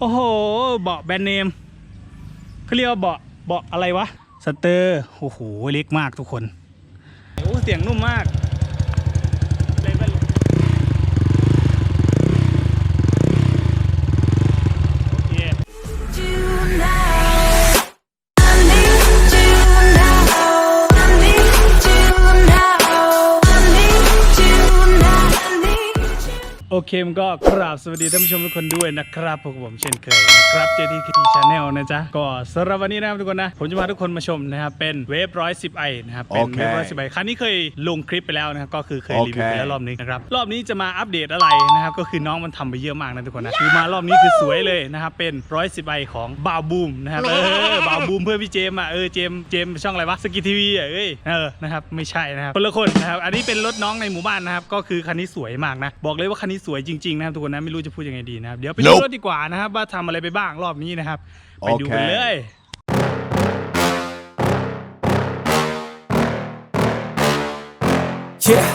โอ้โห เบาะแบรนด์เนมเขาเรียกว่าเบาะเบาะอะไรวะ สเตอร์ โอ้โห เล็กมากทุกคน โอ้ เสียงนุ่มมาก เคมันก็กราบสวัสดีท่านผู้ชมทุกคนด้วยนะครับพวกผมเช่นเคยนะครับ JTKT Channel นะจ๊ะก็สำหรับวันนี้นะครับทุกคนนะ ผมจะพาทุกคนมาชมนะครับเป็นเวฟร้อยสิบไอนะครับเป็นโอเคเวฟร้อยสิบไอครั้งนี้เคยลงคลิปไปแล้วนะครับก็คือเคยโอเครีวิวไปแล้วรอบนี้นะครับรอบนี้จะมาอัปเดตอะไรนะครับก็คือน้องมันทำไปเยอะมากนะทุกคนนะคือมารอบนี้คือสวยเลยนะครับเป็นร้อยสิบไอของบาวบูมนะครับเออบาวบูมเพื่อนพี่เจมส์อะเออเจมส์เจมส์ช่องอะไรวะสกิททีวีอะเอ้ยเออนะครับไม่ใช่นะครับคนละคนนะครับอันนี้เป็นรถน้องในหมู่บ้านนะครับก็คือคันนี้สวยมากนะบอกเลยว่าคันนี้สวยจริงๆนะครับทุกคนนะไม่รู้จะพูดยังไงดีนะครับเดี๋ยวไปดู Nope รถดีกว่านะครับว่าทำอะไรไปบ้างรอบนี้นะครับไปดูกันโอเคเลย Yeah.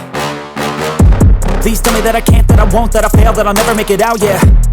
Please tell me that I can't, that I won't, that I fail, that I'll never make it out, yeah.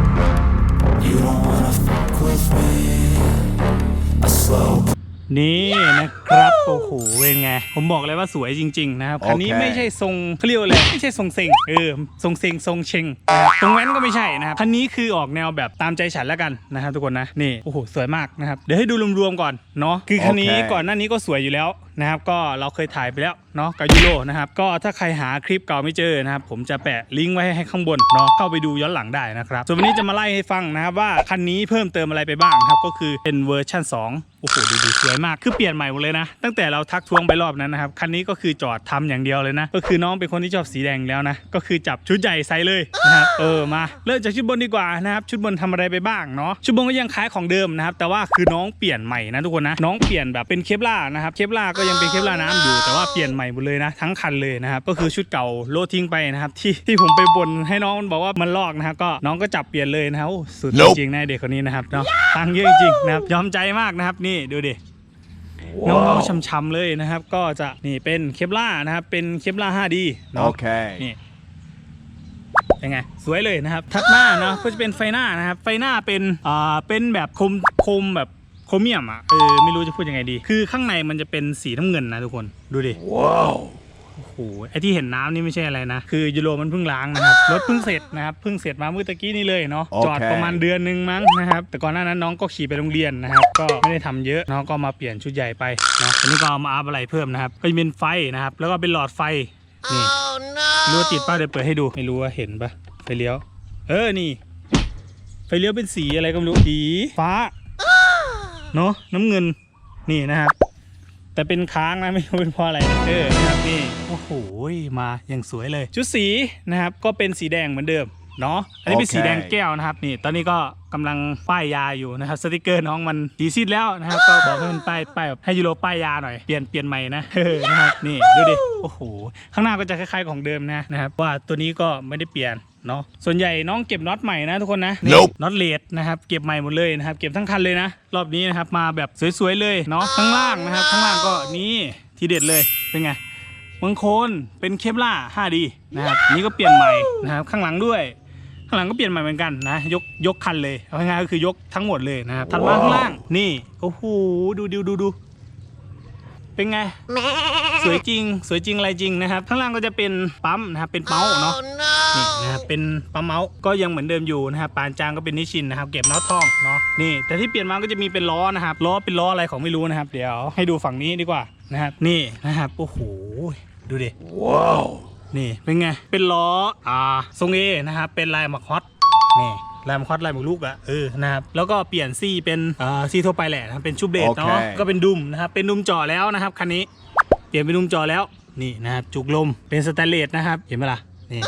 นี่นะครับโอ้โหเป็นไง ผมบอกเลยว่าสวยจริง ๆ นะครับคันนี้โอเคไม่ใช่ทรงเขาเรียกว่าอะไรไม่ใช่ทรงเซ็งเออทรงเซ็งทรงเชงนะครับตรงนั้นก็ไม่ใช่นะครับคันนี้คือออกแนวแบบตามใจฉันแล้วกันนะครับทุกคนนะนี่โอ้โหสวยมากนะครับเดี๋ยวให้ดูรวมๆก่อนเนาะคือคันนี้โอเคก่อนหน้านี้ก็สวยอยู่แล้วนะครับ ก็เราเคยถ่ายไปแล้วเนาะกับยูโรนะครับ ก็ถ้าใครหาคลิปเก่าไม่เจอนะครับ ผมจะแปะลิงก์ไว้ให้ข้างบนเนาะเข้าไปดูย้อนหลังได้นะครับส่วนวันนี้จะมาไล่ให้ฟังนะครับว่าคันนี้เพิ่มเติมอะไรไปบ้างครับก็คือเป็นเวอร์ชัน2โอ้โหดูดีสวยมากคือเปลี่ยนใหม่หมดเลยนะ ตั้งแต่เราทักท้วงไปรอบนั้นนะครับคันนี้ก็คือจอดทำอย่างเดียวเลยนะ ก็คือน้องเป็นคนที่ชอบสีแดงแล้วนะ ก็คือจับชุดใหญ่ใส่เลยนะครับเออมาเริ่มจากชุดบนดีกว่านะครับชุดบนทำอะไรไปบ้างเนาะชุดบนก็ยังคล้ายของเดิมนะครับแต่ว่าคือน้องเปลี่ยนใหม่นะทุกคนนะน้องเปลี่ยนแบบเป็นเคปล่านะครับเคปล่าก็ยังเป็นเคปล่าน้ำอยู่แต่ว่าเปลี่ยนใหม่หมดเลยนะทั้งคันเลยนะครับก็คือชุดเก่าโลดทิ้งไปนะครับที่ที่ผมไปบ่นให้น้องมันบอกว่ามันลอกนะครับก็น้องก็จับเปลี่ยนเลยนะครับโอ้สุด Nope จริงๆนะเด็กคนนี้นะครับเนาะตังค์เยอะจริงๆนะครับยอมใจมากนะครับนี่ดูดิน้องๆช้ำๆเลยนะครับ ก็จะนี่เป็นเคปล่านะครับ เป็นเคปล่า 5D เนาะ Okay. นี่เป็นไงสวยเลยนะครับถัดมาเนาะก็จะเป็นไฟหน้านะครับ ไฟหน้าเป็นอ่าเป็นแบบคมคมแบบโครเมียมอะเออไม่รู้จะพูดยังไงดี คือข้างในมันจะเป็นสีน้ำเงินนะทุกคนดูดิ Whoa. โอ้โหไอที่เห็นน้ำนี่ไม่ใช่อะไรนะ คือยูโรมันเพิ่งล้างนะครับรถเพิ่งเสร็จนะครับเพิ่งเสร็จมาเมื่อตะกี้นี่เลยเนาะโอเคจอดประมาณเดือนหนึงมั้งนะครับแต่ก่อนหน้านั้นน้องก็ขี่ไปโรงเรียนนะครับก็ไม่ได้ทำเยอะน้องก็มาเปลี่ยนชุดใหญ่ไปเนาะอันนี้ก็เอามาอัพอะไรเพิ่มนะครับก็จะเป็นไฟนะครับแล้วก็เป็นหลอดไฟนี่รู้ว่าติดป้าเดี๋ยวเปิดให้ดูไม่รู้ว่าเห็นปะไฟเลี้ยว เออนี่ไฟเลี้ยวเป็นสีอะไรก็ไม่รู้สีฟ้า เนาะน้ำเงินนี่นะครับ แต่เป็นค้างนะไม่รู้เป็นเพราะอะไรเออนะครับนี่โอ้โหมาอย่างสวยเลย ชุดสีนะครับก็เป็นสีแดงเหมือนเดิม เนาะอันนี้เป็นโอเค สีแดงแก้วนะครับนี่ ตอนนี้ก็กำลังป้ายยาอยู่นะครับสติกเกอร์น้องมันดีซิดแล้วนะครับ ก็บอกให้มันป้ายป้ายแบบให้ยูโรป้ายยาหน่อยเปลี่ยนเปลี่ยนใหม่นะ เออนะครับนี่ดูดิโอ้โหข้างหน้าก็จะคล้ายๆของเดิมนะนะครับว่าตัวนี้ก็ไม่ได้เปลี่ยนเนาะส่วนใหญ่น้องเก็บน็อตใหม่นะทุกคนนะนี่ Nope น็อตเลดนะครับเก็บใหม่หมดเลยนะครับเก็บทั้งคันเลยนะรอบนี้นะครับมาแบบสวยๆเลยเนาะข้างล่างนะครับข้างล่างก็นี่ทีเด็ดเลยเป็นไงเมืองโคนเป็นเคปล่า 5D นะครับอันนี่ก็เปลี่ยนใหม่นะครับ ข้างหลังด้วย ข้างหลังก็เปลี่ยนใหม่เหมือนกันนะ ยกยกคันเลยเอาง่ายๆก็คือยกทั้งหมดเลยนะครับถัดมาข้างล่างนี่โอ้โหดูดูดูดูเป็นไง สวยจริง สวยจริงอะไรจริงนะครับ ข้างล่างก็จะเป็นปั๊มนะครับเป็นเมาส์เนาะนี่นะครับเป็นปั๊มเมาส์ก็ยังเหมือนเดิมอยู่นะครับปานจางก็เป็นนิชินนะครับ เก็บน็อตทองเนาะนี่แต่ที่เปลี่ยนมาก็จะมีเป็นล้อนะครับล้อเป็นล้ออะไรของไม่รู้นะครับ เดี๋ยวให้ดูฝั่งนี้ดีกว่านะครับนี่นะครับโอ้โหดูดิ Whoa. นี่เป็นไง เป็นล้ออ่าทรงเอนะครับเป็นลายหมักฮอตนี่ลายหมักฮอตลายหมักลูกอะเออนะครับแล้วก็เปลี่ยนซี่เป็นอ่าซี่ทั่วไปแหละนะครับเป็นชูเบรดเนาะโอเคก็เป็นดุมนะครับเป็นดุมจ่อแล้วนะครับคันนี้เปลี่ยนเป็นดุมจ่อแล้วนี่นะครับจุกลมเป็นสแตนเลสนะครับเห็นไหมล่ะนี่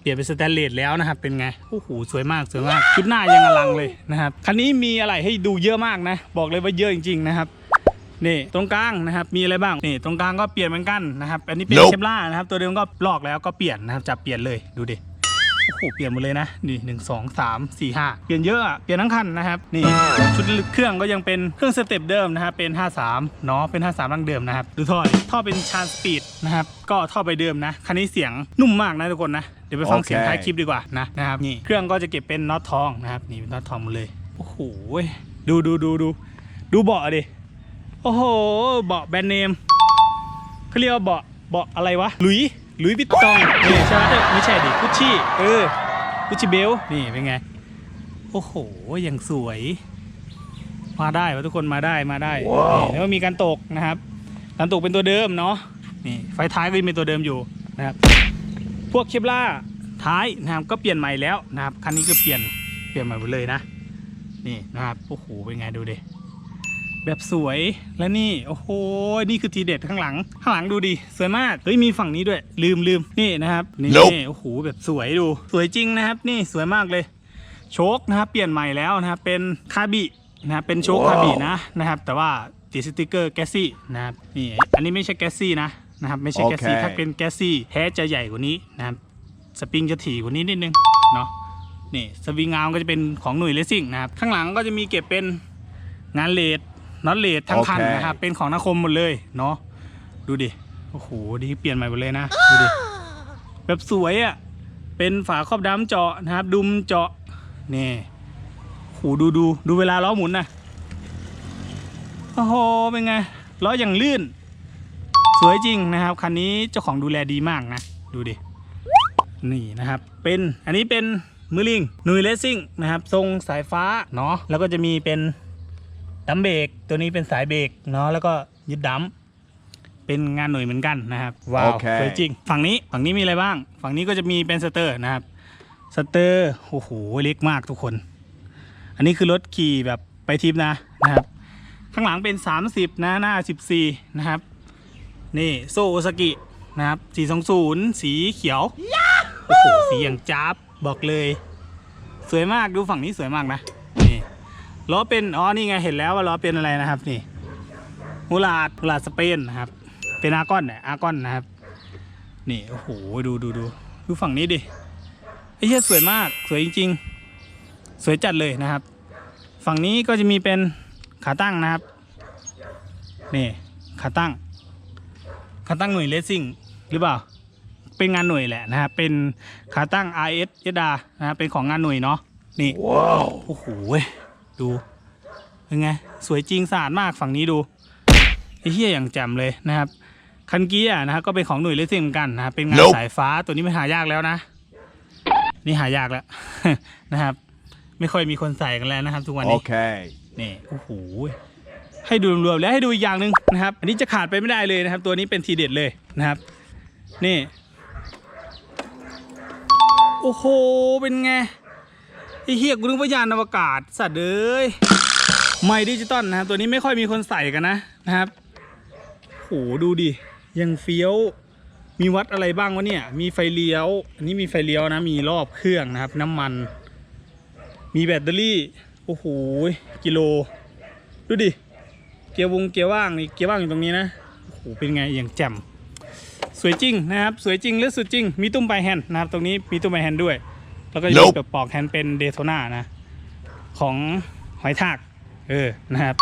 เปลี่ยนเป็นสแตนเลสแล้วนะครับ เป็นไงโอ้โหสวยมากสวยมากชุดหน้ายังอลังเลยนะครับคันนี้มีอะไรให้ดูเยอะมากนะ บอกเลยว่าเยอะจริงๆนะครับ นี่ตรงกลางนะครับมีอะไรบ้างนี่ตรงกลางก็เปลี่ยนเหมือนกันนะครับอันนี้เป็น Nope เคปล่านะครับตัวเดิมก็ลอกแล้วก็เปลี่ยนนะครับจับเปลี่ยนเลยดูดิโอ้โหเปลี่ยนหมดเลยนะนี่หนึ่งสองสามสี่ห้าเปลี่ยนเยอะอะเปลี่ยนทั้งคันนะครับนี่ชุดเครื่องก็ยังเป็นเครื่องสเต็ปเดิมนะครับเป็น 53เนาะเป็น 53ดั้งเดิมนะครับดูท่อดิท่อเป็นชานสปีดนะครับก็ท่อไปเดิมนะคันนี้เสียงนุ่มมากนะทุกคนนะเดี๋ยวไปฟังเสียงโอเคท้ายคลิปดีกว่านะนะครับนี่เครื่องก็จะเก็บเป็นน็อตทองนะครับนี่เป็นน็อตทองหมดเลยโอ้โหดูดูดูดูดูเบาะดิ โอ้โห เบาะแบรนด์เนมเขาเรียกว่าเบาะเบาะอะไรวะหลุยหลุยปิตตองนี่ใช่ไหมเอ้ยไม่ใช่ดิกุชชี่เออกุชชี่เบลนี่เป็นไง โอ้โหยังสวย มาได้วะทุกคนมาได้มาได้นี่แล้วก็มีการตกนะครับการตกเป็นตัวเดิมเนาะนี่ไฟท้ายก็ยังเป็นตัวเดิมอยู่นะครับพวกเคปล่าท้ายนะครับก็เปลี่ยนใหม่แล้วนะครับคันนี้ก็เปลี่ยนเปลี่ยนใหม่หมดเลยนะนี่นะครับโอ้โหเป็นไงดูดิ แบบสวยและนี่โอ้โหนี่คือทีเด็ดข้างหลัง ข้างหลังดูดิสวยมากเฮ้ยมีฝั่งนี้ด้วย ลืมลืมนี่นะครับนี่ Nope โอ้โหแบบสวยดู สวยจริงนะครับ นี่สวยมากเลย โชคนะครับเปลี่ยนใหม่แล้วนะครับเป็นคาบินะครับเป็นโชคว้าวคาบินะนะครับ แต่ว่าติดสติกเกอร์แกสซี่นะครับนี่อันนี้ไม่ใช่แกสซี่นะนะครับไม่ใช่แกสซี่โอเคถ้าเป็นแกสซี่แท้จะใหญ่กว่านี้นะครับสปริงจะถี่กว่านี้นิดนึงเนาะนี่สวิงอาร์มก็จะเป็นของหน่วยเลสซิ่งนะครับข้างหลังก็จะมีเก็บเป็นงานเลด น็อตเลดทั้งคันโอเค นะครับเป็นของนาคมหมดเลยเนาะดูดิโอ้โหดีเปลี่ยนใหม่หมดเลยนะดูดิแบบสวยอะ่ะเป็นฝาครอบดำเจาะนะครับดุมเจาะนี่โอ้โหดูดูดูเวลาล้อหมุนนะโอ้โหเป็นไงล้ออย่างลื่น สวยจริงนะครับคันนี้เจ้าของดูแลดีมากนะดูดิ นี่นะครับ เป็นอันนี้เป็นมือลิงหนุยเลสซิ่งนะครับ ทรงสายฟ้าเนาะแล้วก็จะมีเป็น ดัมเบรกตัวนี้เป็นสายเบรกเนาะแล้วก็ยึดดัมเป็นงานหน่วยเหมือนกันนะครับว้าวโอเคสวยจริง ฝั่งนี้ฝั่งนี้มีอะไรบ้าง ฝั่งนี้ก็จะมีเป็นสเตอร์นะครับสเตอร์โอ้โหเล็กมากทุกคน อันนี้คือรถขี่แบบไปทริปนะนะครับข้างหลังเป็น 30 นะหน้า 14 นะครับ นี่โซโอซากินะครับ420 สีเขียว โอ้โห สีอย่างจ้าบบอกเลย สวยมากดูฝั่งนี้สวยมากนะนี่ ล้อเป็นอ๋อนี่ไงเห็นแล้วว่าล้อเป็นอะไรนะครับ นี่มูลาดมูลาดสเปนนะครับ เป็นอาร์กอนเนี่ยอาร์กอนนะครับ นี่โอ้โหดูดูดูดูฝั่งนี้ดิไอ้เหี้ยสวยมากสวยจริง ๆ สวยจัดเลยนะครับ ฝั่งนี้ก็จะมีเป็นขาตั้งนะครับนี่ขาตั้งขาตั้งหน่วยเลสซิ่งหรือเปล่า เป็นงานหน่วยแหละนะครับเป็นขาตั้ง RS เอดานะครับเป็นของงานหน่วยเนาะนี่ว้าวโอ้โหเว้ย ดูเป็นไง สวยจริงสะอาดมากฝั่งนี้ดูไอ้เหี้ยอย่างแจ่มเลยนะครับ คันเกียร์นะครับก็เป็นของหน่วยเลสซิ่งเหมือนกันนะครับเป็นงาน Nope สายฟ้าตัวนี้ไม่หายากแล้วนะ นี่หายากแล้ว นะครับ ไม่ค่อยมีคนใส่กันแล้วนะครับ ทุกวันนี้ Okay. นี่โอ้โหให้ดูรวมๆแล้วให้ดูอีกอย่างหนึ่งนะครับ อันนี้จะขาดไปไม่ได้เลยนะครับ ตัวนี้เป็นทีเด็ดเลยนะครับ นี่ โอ้โห เป็นไง ไอ้เฮียกูนึกว่ายานอวกาศสัตว์เอ้ยไม่ดิจิตอลนะตัวนี้ไม่ค่อยมีคนใส่กันนะนะครับโอ้โหดูดิยังเฟี้ยวมีวัดอะไรบ้างวะเนี่ย มีไฟเลี้ยว อันนี้มีไฟเลี้ยวนะ มีรอบเครื่องนะครับ น้ำมัน มีแบตเตอรี่ โอ้โห กิโล ดูดิ เกียร์วงเกียร์ว่างนี่ เกียร์ว่างอยู่ตรงนี้นะ โอ้โห เป็นไงอย่างแจ่ม สวยจริงนะครับ สวยจริงและสุดจริง มีตุ้มปลายแฮนด์นะครับ ตรงนี้มีตุ้มปลายแฮนด์ด้วย แล้วก็จะมี Nope แบบปลอกแฮนด์เป็นเดโทนานะ ของหอยทากเออนะครับ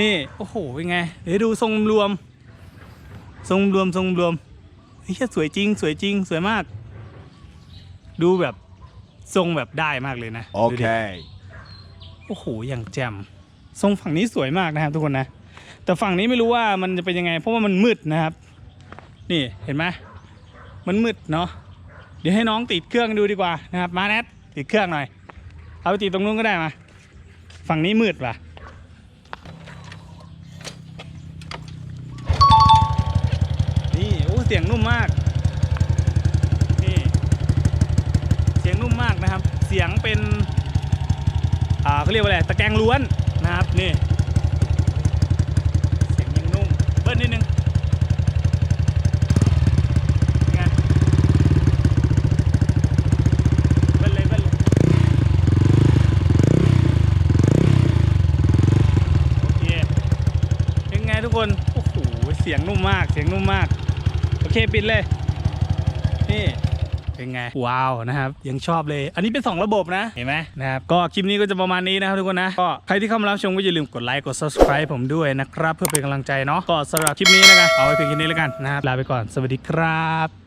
นี่โอ้โหเป็นไง เดี๋ยวดูทรงรวม ทรงรวมทรงรวมเฮ้ยสวยจริง สวยจริง สวยมาก ดูแบบทรงแบบได้มากเลยนะดูดิ Okay. โอ้โหอย่างแจ่มทรงฝั่งนี้สวยมากนะครับทุกคนนะ แต่ฝั่งนี้ไม่รู้ว่ามันจะเป็นยังไง เพราะว่ามันมืดนะครับ นี่เห็นไหมมันมืดเนาะเดี๋ยวให้น้องติดเครื่องดูดีกว่านะครับ มาแนทติดเครื่องหน่อย เอาไปติดตรงนู้นก็ได้มา ฝั่งนี้มืดว่ะนี่โอ้เสียงนุ่มมากนี่เสียงนุ่มมากนะครับ เสียงเป็นอ่าเขาเรียกว่าอะไรตะแกรงล้วนนะครับนี่เสียงยังนุ่มเบิ้ลนิดนึงไงเบิ้ลเลยเบิ้ลเลยโอเคเป็นไง เสียงนุ่มมาก เสียงนุ่มมาก โอ เคปิดเลย นี่เป็นไง ว้าวนะครับ ยังชอบเลย อันนี้เป็น 2 ระบบนะ เห็นไหมนะครับ ก็คลิปนี้ก็จะประมาณนี้นะครับทุกคนนะ ก็ใครที่เข้ามารับชมก็อย่าลืมกดไลค์กด subscribe ผมด้วยนะครับ เพื่อเป็นกำลังใจเนาะก็สำหรับคลิปนี้นะครับเอาไว้เพียงแค่นี้แล้วกันนะครับลาไปก่อนสวัสดีครับ